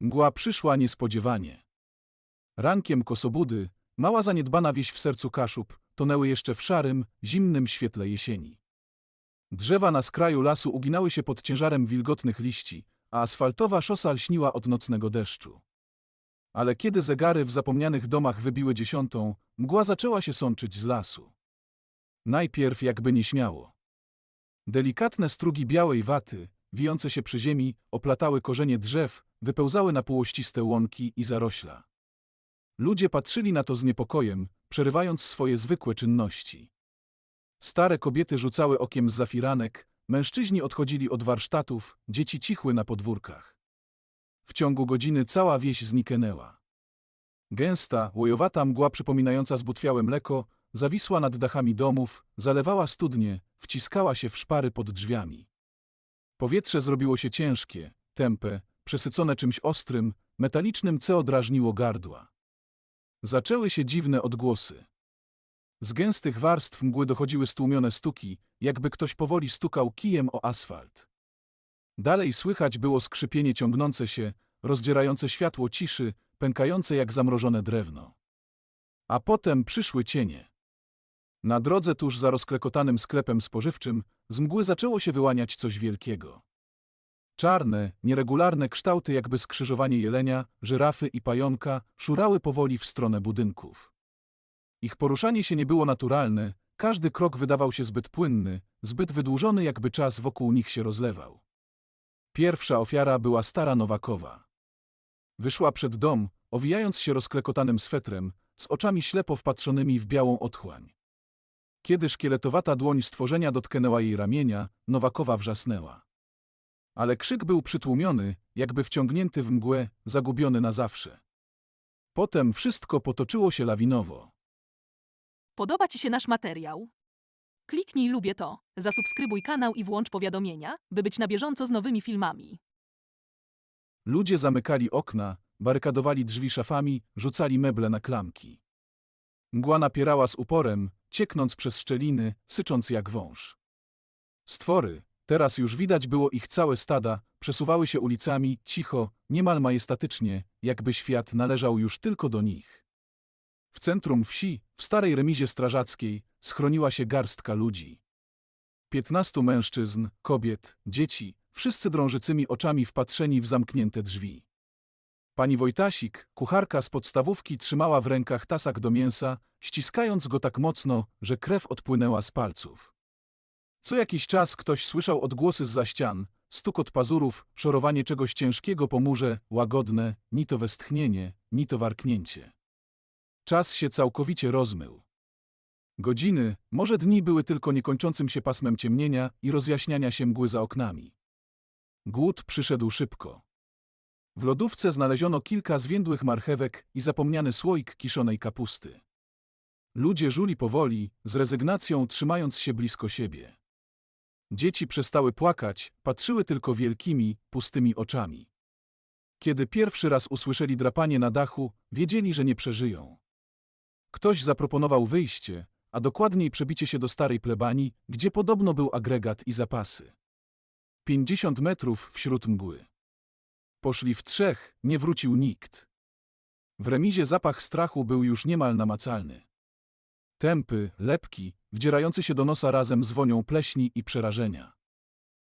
Mgła przyszła niespodziewanie. Rankiem kosobudy, mała zaniedbana wieś w sercu Kaszub, tonęły jeszcze w szarym, zimnym świetle jesieni. Drzewa na skraju lasu uginały się pod ciężarem wilgotnych liści, a asfaltowa szosa lśniła od nocnego deszczu. Ale kiedy zegary w zapomnianych domach wybiły dziesiątą, mgła zaczęła się sączyć z lasu. Najpierw jakby nieśmiało. Delikatne strugi białej waty, wijące się przy ziemi, oplatały korzenie drzew, wypełzały na półościste łąki i zarośla. Ludzie patrzyli na to z niepokojem, przerywając swoje zwykłe czynności. Stare kobiety rzucały okiem z zafiranek, mężczyźni odchodzili od warsztatów, dzieci cichły na podwórkach. W ciągu godziny cała wieś zniknęła. Gęsta, łojowata mgła przypominająca zbutwiałe mleko, zawisła nad dachami domów, zalewała studnie, wciskała się w szpary pod drzwiami. Powietrze zrobiło się ciężkie, tępe, przesycone czymś ostrym, metalicznym, co drażniło gardła. Zaczęły się dziwne odgłosy. Z gęstych warstw mgły dochodziły stłumione stuki, jakby ktoś powoli stukał kijem o asfalt. Dalej słychać było skrzypienie ciągnące się, rozdzierające światło ciszy, pękające jak zamrożone drewno. A potem przyszły cienie. Na drodze tuż za rozklekotanym sklepem spożywczym z mgły zaczęło się wyłaniać coś wielkiego. Czarne, nieregularne kształty jakby skrzyżowanie jelenia, żyrafy i pająka szurały powoli w stronę budynków. Ich poruszanie się nie było naturalne, każdy krok wydawał się zbyt płynny, zbyt wydłużony jakby czas wokół nich się rozlewał. Pierwsza ofiara była stara Nowakowa. Wyszła przed dom, owijając się rozklekotanym swetrem, z oczami ślepo wpatrzonymi w białą otchłań. Kiedy szkieletowata dłoń stworzenia dotknęła jej ramienia, Nowakowa wrzasnęła. Ale krzyk był przytłumiony, jakby wciągnięty w mgłę, zagubiony na zawsze. Potem wszystko potoczyło się lawinowo. Podoba Ci się nasz materiał? Kliknij lubię to, zasubskrybuj kanał i włącz powiadomienia, by być na bieżąco z nowymi filmami. Ludzie zamykali okna, barykadowali drzwi szafami, rzucali meble na klamki. Mgła napierała z uporem, cieknąc przez szczeliny, sycząc jak wąż. Stwory, teraz już widać było ich całe stada, przesuwały się ulicami, cicho, niemal majestatycznie, jakby świat należał już tylko do nich. W centrum wsi, w starej remizie strażackiej, schroniła się garstka ludzi. Piętnastu mężczyzn, kobiet, dzieci, wszyscy drążycymi oczami wpatrzeni w zamknięte drzwi. Pani Wojtasik, kucharka z podstawówki, trzymała w rękach tasak do mięsa, ściskając go tak mocno, że krew odpłynęła z palców. Co jakiś czas ktoś słyszał odgłosy zza ścian, stukot pazurów, szorowanie czegoś ciężkiego po murze, łagodne, ni to westchnienie, ni to warknięcie. Czas się całkowicie rozmył. Godziny, może dni były tylko niekończącym się pasmem ciemnienia i rozjaśniania się mgły za oknami. Głód przyszedł szybko. W lodówce znaleziono kilka zwiędłych marchewek i zapomniany słoik kiszonej kapusty. Ludzie żuli powoli, z rezygnacją trzymając się blisko siebie. Dzieci przestały płakać, patrzyły tylko wielkimi, pustymi oczami. Kiedy pierwszy raz usłyszeli drapanie na dachu, wiedzieli, że nie przeżyją. Ktoś zaproponował wyjście, a dokładniej przebicie się do starej plebanii, gdzie podobno był agregat i zapasy. Pięćdziesiąt metrów wśród mgły. Poszli w trzech, nie wrócił nikt. W remizie zapach strachu był już niemal namacalny. Tępy, lepki, wdzierający się do nosa razem z wonią pleśni i przerażenia.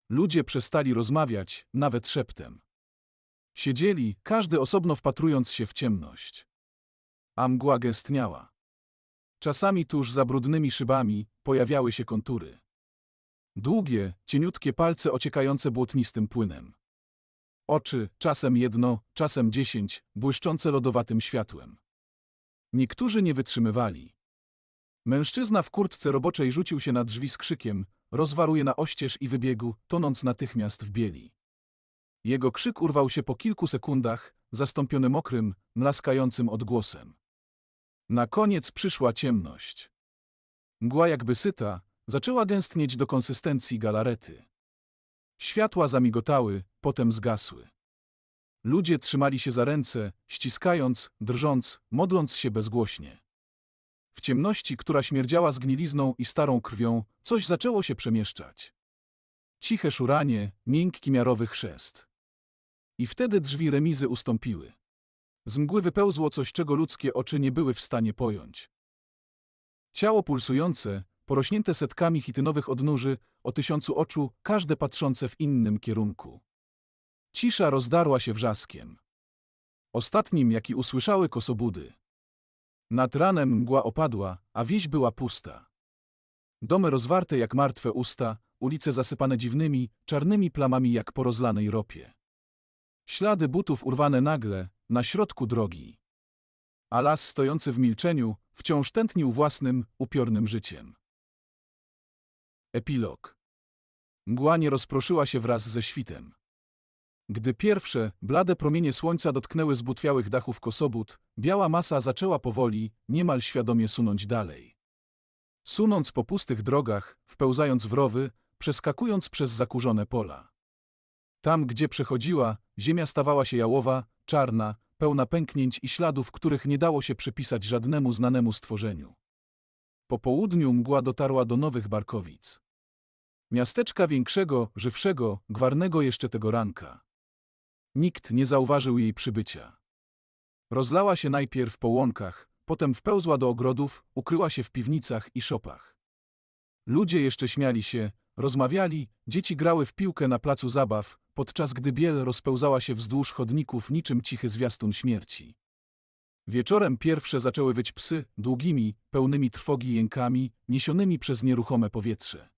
Ludzie przestali rozmawiać, nawet szeptem. Siedzieli, każdy osobno wpatrując się w ciemność. A mgła gęstniała. Czasami tuż za brudnymi szybami pojawiały się kontury. Długie, cieniutkie palce ociekające błotnistym płynem. Oczy, czasem jedno, czasem dziesięć, błyszczące lodowatym światłem. Niektórzy nie wytrzymywali. Mężczyzna w kurtce roboczej rzucił się na drzwi z krzykiem, rozwarł je na oścież i wybiegł, tonąc natychmiast w bieli. Jego krzyk urwał się po kilku sekundach, zastąpiony mokrym, mlaskającym odgłosem. Na koniec przyszła ciemność. Mgła jakby syta, zaczęła gęstnieć do konsystencji galarety. Światła zamigotały, potem zgasły. Ludzie trzymali się za ręce, ściskając, drżąc, modląc się bezgłośnie. W ciemności, która śmierdziała zgnilizną i starą krwią, coś zaczęło się przemieszczać. Ciche szuranie, miękki miarowy chrzest. I wtedy drzwi remizy ustąpiły. Z mgły wypełzło coś, czego ludzkie oczy nie były w stanie pojąć. Ciało pulsujące, porośnięte setkami chitynowych odnóży, o tysiącu oczu, każde patrzące w innym kierunku. Cisza rozdarła się wrzaskiem. Ostatnim, jaki usłyszały kosobudy. Nad ranem mgła opadła, a wieś była pusta. Domy rozwarte jak martwe usta, ulice zasypane dziwnymi, czarnymi plamami jak po rozlanej ropie. Ślady butów urwane nagle, na środku drogi. A las stojący w milczeniu wciąż tętnił własnym, upiornym życiem. Epilog. Mgła nie rozproszyła się wraz ze świtem. Gdy pierwsze, blade promienie słońca dotknęły zbutwiałych dachów kosobud, biała masa zaczęła powoli, niemal świadomie sunąć dalej. Sunąc po pustych drogach, wpełzając w rowy, przeskakując przez zakurzone pola. Tam, gdzie przechodziła, ziemia stawała się jałowa, czarna, pełna pęknięć i śladów, których nie dało się przypisać żadnemu znanemu stworzeniu. Po południu mgła dotarła do Nowych Barkowic. Miasteczka większego, żywszego, gwarnego jeszcze tego ranka. Nikt nie zauważył jej przybycia. Rozlała się najpierw po łąkach, potem wpełzła do ogrodów, ukryła się w piwnicach i szopach. Ludzie jeszcze śmiali się, rozmawiali, dzieci grały w piłkę na placu zabaw, podczas gdy biel rozpełzała się wzdłuż chodników niczym cichy zwiastun śmierci. Wieczorem pierwsze zaczęły wyć psy, długimi, pełnymi trwogi jękami, niesionymi przez nieruchome powietrze.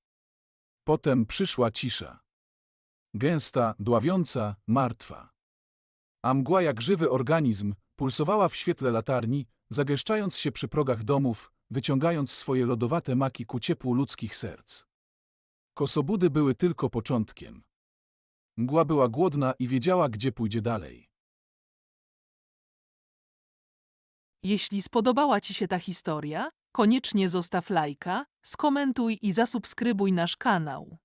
Potem przyszła cisza. Gęsta, dławiąca, martwa. A mgła jak żywy organizm pulsowała w świetle latarni, zagęszczając się przy progach domów, wyciągając swoje lodowate maki ku ciepłu ludzkich serc. Kosobudy były tylko początkiem. Mgła była głodna i wiedziała, gdzie pójdzie dalej. Jeśli spodobała Ci się ta historia, koniecznie zostaw lajka, skomentuj i zasubskrybuj nasz kanał.